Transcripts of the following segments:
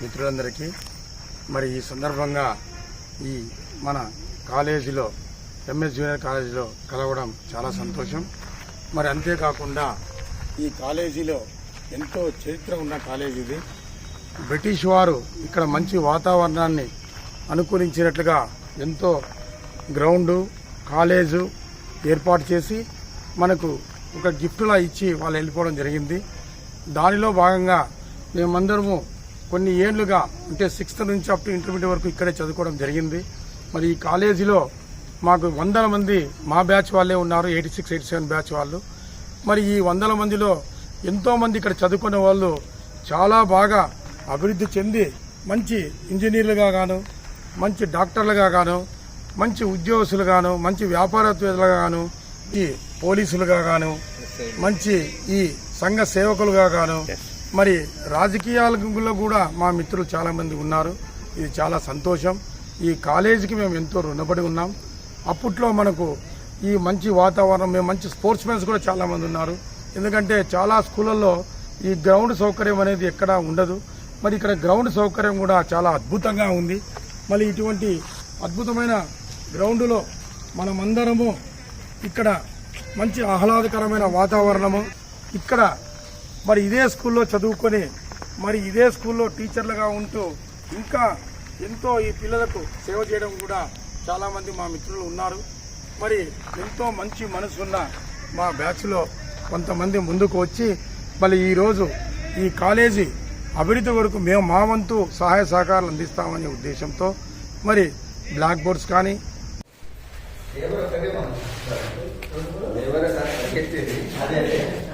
మిత్రులందరికీ మరి ఈ సందర్భంగా ఈ మన కాలేజీలో ఎంఎస్ జూనియర్ కాలేజీలో కలవడం చాలా సంతోషం. మరి అంతేకాకుండా ఈ కాలేజీలో ఎంతో చరిత్ర ఉన్న కాలేజీ ఇది. బ్రిటిష్ వారు ఇక్కడ మంచి వాతావరణాన్ని అనుకూలించినట్లుగా ఎంతో గ్రౌండు కాలేజు ఏర్పాటు చేసి మనకు ఒక గిఫ్ట్లా ఇచ్చి వాళ్ళు వెళ్ళిపోవడం జరిగింది. దానిలో భాగంగా మేమందరము కొన్ని ఏళ్ళుగా అంటే సిక్స్త్ నుంచి అప్ టు ఇంటర్మీడియట్ వరకు ఇక్కడే చదువుకోవడం జరిగింది. మరి ఈ కాలేజీలో మాకు వందల మంది మా బ్యాచ్ వాళ్ళే ఉన్నారు eighty six eighty seven batch వాళ్ళు. మరి ఈ వందల మందిలో ఎంతోమంది ఇక్కడ చదువుకునే వాళ్ళు చాలా బాగా అభివృద్ధి చెంది మంచి ఇంజనీర్లుగా గాను మంచి డాక్టర్లుగా గాను మంచి ఉద్యోగస్తులుగాను మంచి వ్యాపారవేత్తలుగా గాను ఈ పోలీసులుగా గాను మంచి ఈ సంఘ సేవకులుగా గాను మరి రాజకీయాలలో కూడా మా మిత్రులు చాలామంది ఉన్నారు. ఇది చాలా సంతోషం. ఈ కాలేజీకి మేము ఎంతో రుణపడి ఉన్నాం. అప్పట్లో మనకు ఈ మంచి వాతావరణం మేము మంచి స్పోర్ట్స్ మెన్స్ కూడా చాలామంది ఉన్నారు. ఎందుకంటే చాలా స్కూళ్ళల్లో ఈ గ్రౌండ్ సౌకర్యం అనేది ఎక్కడా ఉండదు. మరి ఇక్కడ గ్రౌండ్ సౌకర్యం కూడా చాలా అద్భుతంగా ఉంది. మళ్ళీ ఇటువంటి అద్భుతమైన గ్రౌండ్లో మనమందరము ఇక్కడ మంచి ఆహ్లాదకరమైన వాతావరణము ఇక్కడ మరి ఇదే స్కూల్లో చదువుకొని మరి ఇదే స్కూల్లో టీచర్లుగా ఉంటూ ఇంకా ఎంతో ఈ పిల్లలకు సేవ చేయడం కూడా చాలామంది మా మిత్రులు ఉన్నారు. మరి ఎంతో మంచి మనసున్న మా బ్యాచ్లో కొంతమంది ముందుకు వచ్చి మళ్ళీ ఈరోజు ఈ కాలేజీ అభివృద్ధి వరకు మేము మా వంతు సహాయ సహకారాలు అందిస్తామనే ఉద్దేశంతో మరి బ్లాక్ బోర్డ్స్ కానీ మరి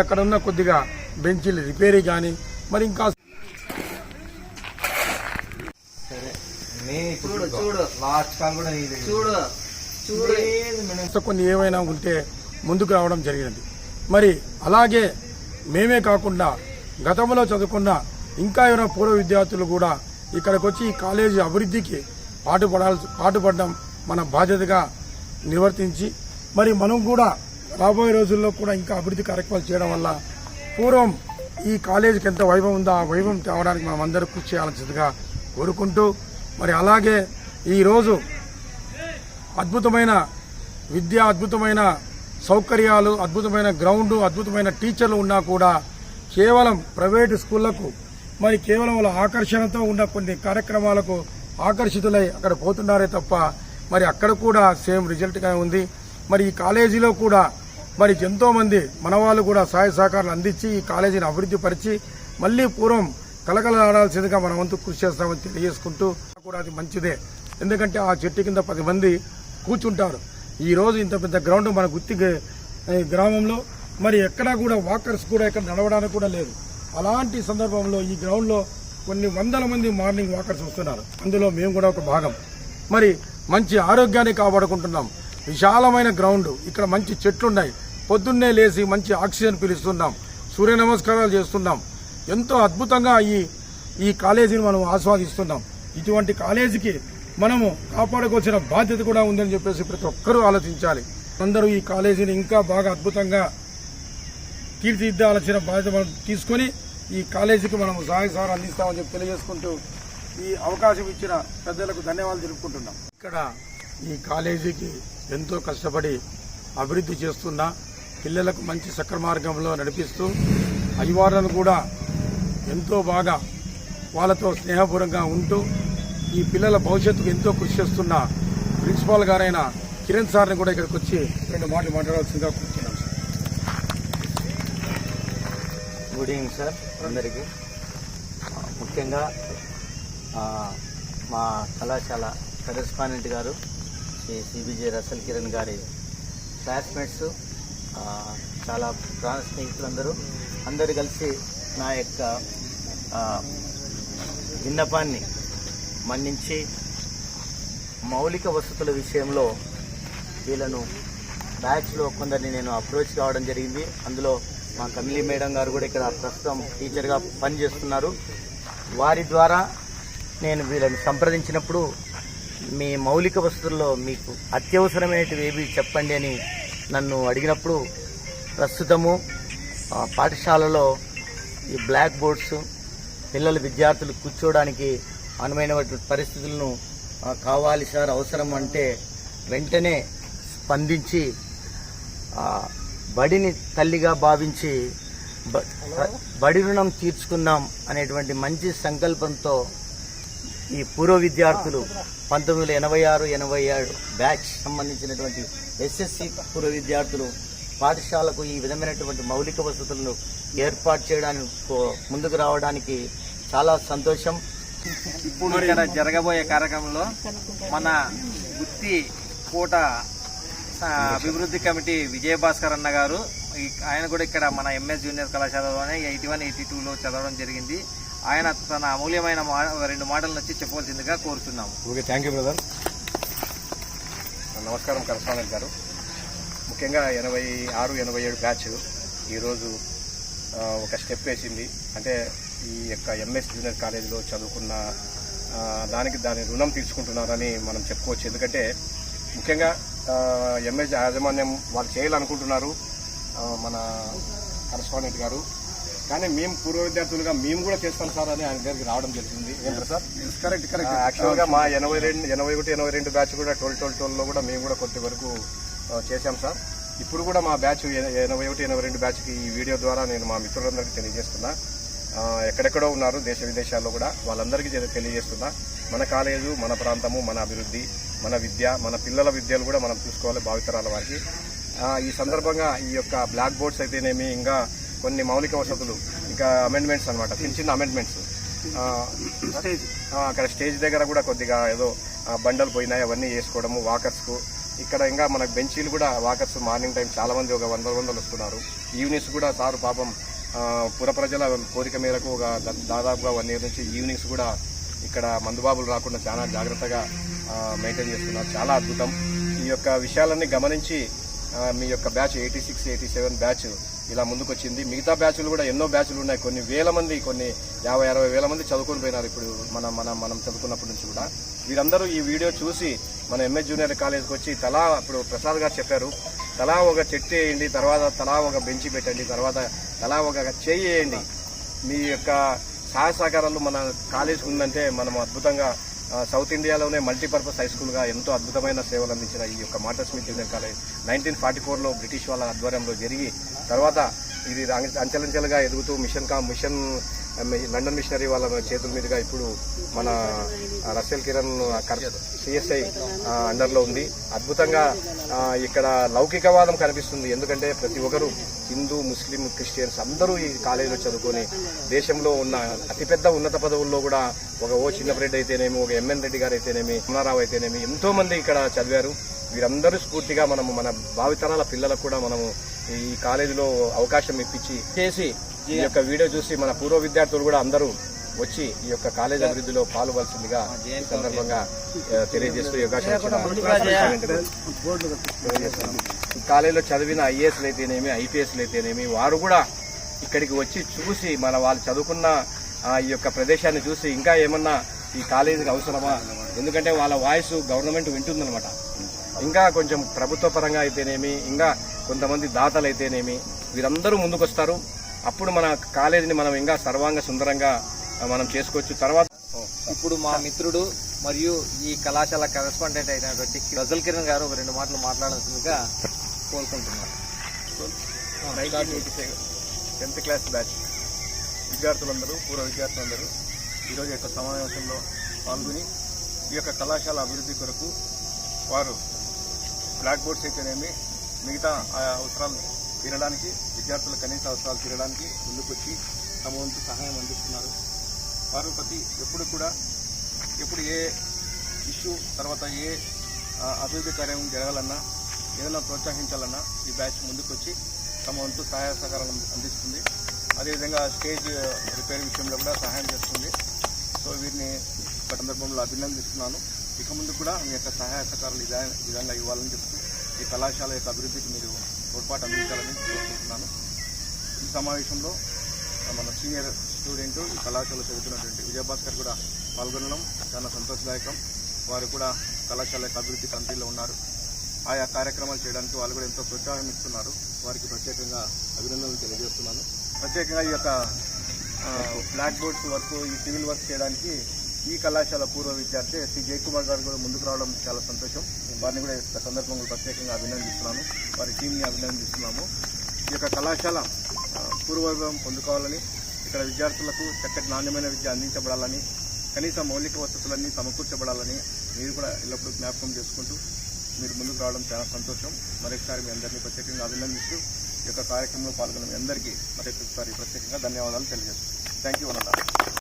అక్కడ ఉన్న కొద్దిగా బెంచీలు రిపేరీ కానీ మరి ఇంకా సరే నేను ఇప్పుడు చూడు లాస్ట్ కాల్ కూడా నీదే. చూడు చూడు. ఇంకా కొన్ని ఏమైనా ఉంటే ముందుకు రావడం జరిగినది. మరి అలాగే మేమే కాకుండా గతంలో చదువుకున్న ఇంకా ఎవరైనా పూర్వ విద్యార్థులు కూడా ఇక్కడికి వచ్చి ఈ కాలేజీ అభివృద్ధికి పాటుపడాల్సి పాటుపడడం మన బాధ్యతగా నిర్వర్తించి మరి మనం కూడా రాబోయే రోజుల్లో కూడా ఇంకా అభివృద్ధి కార్యక్రమాలు చేయడం వల్ల పూర్వం ఈ కాలేజీకి ఎంత వైభవం ఉందో ఆ వైభవం తేవడానికి మనం అందరూ కృషి చేయాల్సిందిగా కోరుకుంటూ మరి అలాగే ఈరోజు అద్భుతమైన విద్య అద్భుతమైన సౌకర్యాలు అద్భుతమైన గ్రౌండ్ అద్భుతమైన టీచర్లు ఉన్నా కూడా కేవలం ప్రైవేటు స్కూళ్ళకు మరి కేవలం వాళ్ళ ఆకర్షణతో ఉన్న కొన్ని కార్యక్రమాలకు ఆకర్షితులై అక్కడ పోతున్నారే తప్ప మరి అక్కడ కూడా సేమ్ రిజల్ట్గా ఉంది. మరి ఈ కాలేజీలో కూడా మరి ఎంతోమంది మన వాళ్ళు కూడా సహాయ సహకారాలు అందించి ఈ కాలేజీని అభివృద్ధి పరిచి మళ్ళీ పూర్వం కలకలలాడాల్సిందిగా మనం వంతు కృషి చేస్తామని తెలియజేసుకుంటూ కూడా అది మంచిదే. ఎందుకంటే ఆ చెట్టు కింద పది మంది కూర్చుంటారు. ఈ రోజు ఇంత పెద్ద గ్రౌండ్ మన గుత్తి గ్రామంలో మరి ఎక్కడా కూడా వాకర్స్ కూడా ఇక్కడ నడవడానికి కూడా లేదు. అలాంటి సందర్భంలో ఈ గ్రౌండ్లో కొన్ని వందల మంది మార్నింగ్ వాకర్స్ వస్తున్నారు. అందులో మేము కూడా ఒక భాగం. మరి మంచి ఆరోగ్యాన్ని కాపాడుకుంటున్నాం. విశాలమైన గ్రౌండ్. ఇక్కడ మంచి చెట్లున్నాయి. పొద్దున్నే లేచి మంచి ఆక్సిజన్ పీలుస్తున్నాం. సూర్య నమస్కారాలు చేస్తున్నాం. ఎంతో అద్భుతంగా ఈ ఈ కాలేజీని మనం ఆస్వాదిస్తున్నాం. ఇటువంటి కాలేజీకి మనము కాపాడుకోవాల్సిన బాధ్యత కూడా ఉందని చెప్పేసి ప్రతి ఒక్కరూ ఆలోచించాలి. అందరూ ఈ కాలేజీని ఇంకా బాగా అద్భుతంగా తీర్చిదిద్దాల్సిన బాధ్యత మనం తీసుకొని ఈ కాలేజీకి మనం సహాయ సహాయం అందిస్తామని చెప్పి తెలియజేసుకుంటూ ఈ అవకాశం ఇచ్చిన పెద్దలకు ధన్యవాదాలు తెలుపుకుంటున్నాం. ఇక్కడ ఈ కాలేజీకి ఎంతో కష్టపడి అభివృద్ధి చేస్తున్న పిల్లలకు మంచి సక్ర మార్గంలో నడిపిస్తూ అయ్యవార్లను కూడా ఎంతో బాగా వాళ్ళతో స్నేహపూర్వకంగా ఉంటూ ఈ పిల్లల భవిష్యత్తుకు ఎంతో కృషి చేస్తున్న ప్రిన్సిపాల్ గారైన కిరణ్ సార్ని కూడా ఇక్కడికి వచ్చి రెండు మాటలు మాట్లాడాల్సిందిగా కూర్చున్నాం సార్. గుడ్ ఈవినింగ్ సార్ అందరికీ. ముఖ్యంగా మా కళాశాల కరెస్పాండెంట్ గారు శ్రీ సిబిజే రసల్ కిరణ్ గారి క్లాస్మేట్స్ చాలా ప్రాణ స్నేహితులందరూ అందరూ కలిసి నా యొక్క విన్నపాన్ని మన్నించి మౌలిక వసతుల విషయంలో వీళ్ళను బ్యాచ్లో కొందరిని నేను అప్రోచ్ కావడం జరిగింది. అందులో మా కమిలీ మేడం గారు కూడా ఇక్కడ ప్రస్తుతం టీచర్గా పనిచేస్తున్నారు. వారి ద్వారా నేను వీళ్ళని సంప్రదించినప్పుడు మీ మౌలిక వసతుల్లో మీకు అత్యవసరమైనవి ఏవి చెప్పండి అని నన్ను అడిగినప్పుడు ప్రస్తుతము పాఠశాలలో ఈ బ్లాక్ బోర్డ్స్ పిల్లలు విద్యార్థులు కూర్చోవడానికి అనువైనటువంటి పరిస్థితులను కావాలి సార్ అవసరం అంటే వెంటనే స్పందించి బడిని తల్లిగా భావించి బడి రుణం తీర్చుకుందాం అనేటువంటి మంచి సంకల్పంతో ఈ పూర్వ విద్యార్థులు పంతొమ్మిది వందల ఎనభై ఆరు ఎనభై ఏడు బ్యాచ్ సంబంధించినటువంటి ఎస్ఎస్సి పూర్వ విద్యార్థులు పాఠశాలకు ఈ విధమైనటువంటి మౌలిక వసతులను ఏర్పాటు చేయడానికి ముందుకు రావడానికి చాలా సంతోషం. ఇప్పుడు ఇక్కడ జరగబోయే కార్యక్రమంలో మన గుత్తి కోట అభివృద్ధి కమిటీ విజయభాస్కర్ అన్న గారు ఆయన కూడా ఇక్కడ మన ఎంఎస్ జూనియర్ కళాశాలలోనే ఎయిటీ వన్ ఎయిటీ టూలో చదవడం జరిగింది. ఆయన తన అమూల్యమైన రెండు మాటలను వచ్చి చెప్పవలసిందిగా కోరుతున్నాము. Okay thank you brother. నమస్కారం కరస్పాండెంట్ గారు. ముఖ్యంగా ఎనభై ఆరు ఎనభై ఏడు బ్యాచ్ ఈరోజు ఒక స్టెప్ వేసింది. అంటే ఈ యొక్క ఎంఎస్ జూనియర్ కాలేజీలో చదువుకున్న దానికి దాని రుణం తీర్చుకుంటున్నారని మనం చెప్పుకోవచ్చు. ఎందుకంటే ముఖ్యంగా ఎంఎస్ యాజమాన్యం వాళ్ళు చేయాలనుకుంటున్నారు మన కరస్పాండెంట్ గారు. కానీ మేము పూర్వ విద్యార్థులుగా మేము కూడా చేస్తాం సార్ అని ఆయన దగ్గరికి రావడం జరిగింది. ఏం సార్? కరెక్ట్ కరెక్ట్ యాక్చువల్గా మా ఎనభై రెండు ఎనభై ఒకటి ఎనభై రెండు బ్యాచ్ కూడా ట్వెల్వ్ ట్వెల్వ్ ట్వెల్వ్లో కూడా మేము కూడా కొద్ది వరకు చేశాం సార్. ఇప్పుడు కూడా మా బ్యాచ్ ఎనభై ఒకటి ఎనభై రెండు బ్యాచ్కి ఈ వీడియో ద్వారా నేను మా మిత్రులందరికీ తెలియజేస్తున్నా. ఎక్కడెక్కడో ఉన్నారు దేశ విదేశాల్లో కూడా. వాళ్ళందరికీ తెలియజేస్తున్నా. మన కాలేజు మన ప్రాంతము మన అభివృద్ధి మన విద్య మన పిల్లల విద్యలు కూడా మనం చూసుకోవాలి భావితరాల వారికి. ఈ సందర్భంగా ఈ యొక్క బ్లాక్ బోర్డ్స్ అయితేనేమి ఇంకా కొన్ని మౌలిక వసతులు ఇంకా అమెండ్మెంట్స్ అనమాట చిన్న చిన్న అమెండ్మెంట్స్. అక్కడ స్టేజ్ దగ్గర కూడా కొద్దిగా ఏదో బండలు పోయినాయి అవన్నీ వేసుకోవడము వాకర్స్కు. ఇక్కడ ఇంకా మనకు బెంచీలు కూడా వాకర్స్ మార్నింగ్ టైం చాలా మంది ఒక వందల వందలు వస్తున్నారు. ఈవినింగ్స్ కూడా సారు పాపం పుర ప్రజల కోరిక మేరకు ఒక దాదాపుగా వన్ ఇయర్ నుంచి ఈవినింగ్స్ కూడా ఇక్కడ మందుబాబులు రాకుండా చాలా జాగ్రత్తగా మెయింటైన్ చేస్తున్నారు. చాలా అద్భుతం. ఈ యొక్క విషయాలన్నీ గమనించి మీ యొక్క batch eighty six eighty seven batch ఇలా ముందుకొచ్చింది. మిగతా బ్యాచ్లు కూడా ఎన్నో బ్యాచ్లు ఉన్నాయి. కొన్ని వేల మంది కొన్ని యాభై అరవై వేల మంది చదువుకొని పోయినారు ఇప్పుడు మన మన మనం చదువుకున్నప్పటి నుంచి కూడా. వీరందరూ ఈ వీడియో చూసి మన ఎంఎస్ జూనియర్ కాలేజ్కి వచ్చి తలా ఇప్పుడు ప్రసాద్ గారు చెప్పారు. తలా ఒక చెట్టు వేయండి తర్వాత తలా ఒక బెంచి పెట్టండి తర్వాత తలా ఒక చేయి వేయండి. మీ యొక్క సహాయ సహకారాలు మన కాలేజ్ ఉందంటే మనం అద్భుతంగా సౌత్ ఇండియాలోనే మల్టీపర్పస్ హై స్కూల్గా ఎంతో అద్భుతమైన సేవలు అందించిన ఈ యొక్క matter smith junior college. Nineteen forty ఫోర్లో బ్రిటిష్ వాళ్ళ ఆధ్వర్యంలో జరిగి తర్వాత ఇది అంచెలంచెలుగా ఎదుగుతూ మిషన్ కా మిషన్ లండన్ మిషనరీ వాళ్ళ చేతుల మీదుగా ఇప్పుడు మన రసెల్ కిరణ్ సిఎస్ఐ అండర్లో ఉంది. అద్భుతంగా ఇక్కడ లౌకికవాదం కనిపిస్తుంది. ఎందుకంటే ప్రతి ఒక్కరు హిందూ ముస్లిం క్రిస్టియన్స్ అందరూ ఈ కాలేజీలో చదువుకొని దేశంలో ఉన్న అతిపెద్ద ఉన్నత పదవుల్లో కూడా ఒక ఓ చిన్నపరెడ్డి అయితేనేమి ఒక ఎంఎన్ రెడ్డి గారు అయితేనేమి రమణారావు అయితేనేమి ఎంతో మంది ఇక్కడ చదివారు. వీరందరూ స్ఫూర్తిగా మనము మన భావితరాల పిల్లలకు కూడా మనము ఈ కాలేజీలో అవకాశం ఇప్పించి చేసి ఈ యొక్క వీడియో చూసి మన పూర్వ విద్యార్థులు కూడా అందరూ వచ్చి ఈ యొక్క కాలేజ్ అభివృద్ధిలో పాల్గొవలసిందిగా ఈ సందర్భంగా తెలియజేస్తూ ఈ కాలేజీలో చదివిన ఐఏఎస్లు అయితేనేమి ఐపీఎస్లు అయితేనేమి వారు కూడా ఇక్కడికి వచ్చి చూసి మన వాళ్ళు చదువుకున్న ఆ, ఈ యొక్క ప్రదేశాన్ని చూసి ఇంకా ఏమన్నా ఈ కాలేజీకి అవసరమా? ఎందుకంటే వాళ్ళ వాయిస్ గవర్నమెంట్ వింటుందన్నమాట. ఇంకా కొంచెం ప్రభుత్వ పరంగా అయితేనేమి ఇంకా కొంతమంది దాతలు అయితేనేమి వీరందరూ ముందుకొస్తారు. అప్పుడు మన కాలేజీని మనం ఇంకా సర్వాంగ సుందరంగా మనం చేసుకోవచ్చు. తర్వాత ఇప్పుడు మా మిత్రుడు మరియు ఈ కళాశాల కరెస్పాండెంట్ అయినటువంటి రజల్ కిరణ్ గారు ఒక రెండు మాటలు మాట్లాడాల్సిందిగా కోరుకుంటున్నాను. Tenth class batch. విద్యార్థులందరూ పూర్వ విద్యార్థులందరూ ఈరోజు యొక్క సమావేశంలో పాల్గొని ఈ యొక్క కళాశాల అభివృద్ధి కొరకు వారు బ్లాక్ బోర్డ్స్ అయితేనేమి మిగతా ఆ అవసరాలు తీరడానికి విద్యార్థుల కనీస అవసరాలు తీరడానికి ముందుకొచ్చి తమ వంతు సహాయం అందిస్తున్నారు. వారు ప్రతి ఎప్పుడు కూడా ఎప్పుడు ఏ ఇష్యూ తర్వాత ఏ అభివృద్ధి కార్యం జరగాలన్నా ఏదైనా ప్రోత్సహించాలన్నా ఈ బ్యాచ్ ముందుకొచ్చి తమ వంతు సహాయ సహకారాలు అందిస్తుంది. అదేవిధంగా స్టేజ్ రిపేర్ విషయంలో కూడా సహాయం చేస్తుంది. సో వీరిని ఒక సందర్భంలో అభినందిస్తున్నాను. ఇక ముందు కూడా మీ యొక్క సహాయ సహకారాలు ఇదే విధంగా ఇవ్వాలని చెప్తూ ఈ కళాశాల యొక్క అభివృద్ధికి మీరు తోడ్పాటు అందించాలని కోరుకుంటున్నాను. ఈ సమావేశంలో మన సీనియర్ స్టూడెంట్ ఈ కళాశాల చదువుతున్నటువంటి విజయభాస్కర్ కూడా పాల్గొనడం చాలా సంతోషదాయకం. వారు కూడా కళాశాల యొక్క అభివృద్ధి కమిటీలో ఉన్నారు. ఆయా కార్యక్రమాలు చేయడానికి వాళ్ళు కూడా ఎంతో ప్రోత్సాహం ఇస్తున్నారు. వారికి ప్రత్యేకంగా అభినందనలు తెలియజేస్తున్నాను. ప్రత్యేకంగా ఈ యొక్క బ్లాక్ బోర్డ్స్ వర్క్ ఈ సివిల్ వర్క్ చేయడానికి ఈ కళాశాల పూర్వ విద్యార్థి శ్రీ జయకుమార్ గారు కూడా ముందుకు రావడం చాలా సంతోషం. వారిని కూడా సందర్భంగా ప్రత్యేకంగా అభినందిస్తున్నాను. వారి టీంని అభినందిస్తున్నాము. ఈ యొక్క కళాశాల పూర్వవైభవం పొందుకోవాలని ఇక్కడ విద్యార్థులకు చక్కటి నాణ్యమైన విద్య అందించబడాలని కనీస మౌలిక వసతులన్నీ సమకూర్చబడాలని మీరు కూడా ఎల్లప్పుడూ జ్ఞాపకం చేసుకుంటూ మీరు ముందుకు రావడం చాలా సంతోషం. మరొకసారి మీ అందరినీ ప్రత్యేకంగా అభినందిస్తూ ఈ యొక్క కార్యక్రమంలో పాల్గొన్న మీ అందరికీ మరొకసారి ప్రత్యేకంగా ధన్యవాదాలు తెలియజేస్తున్నాను. Thank you one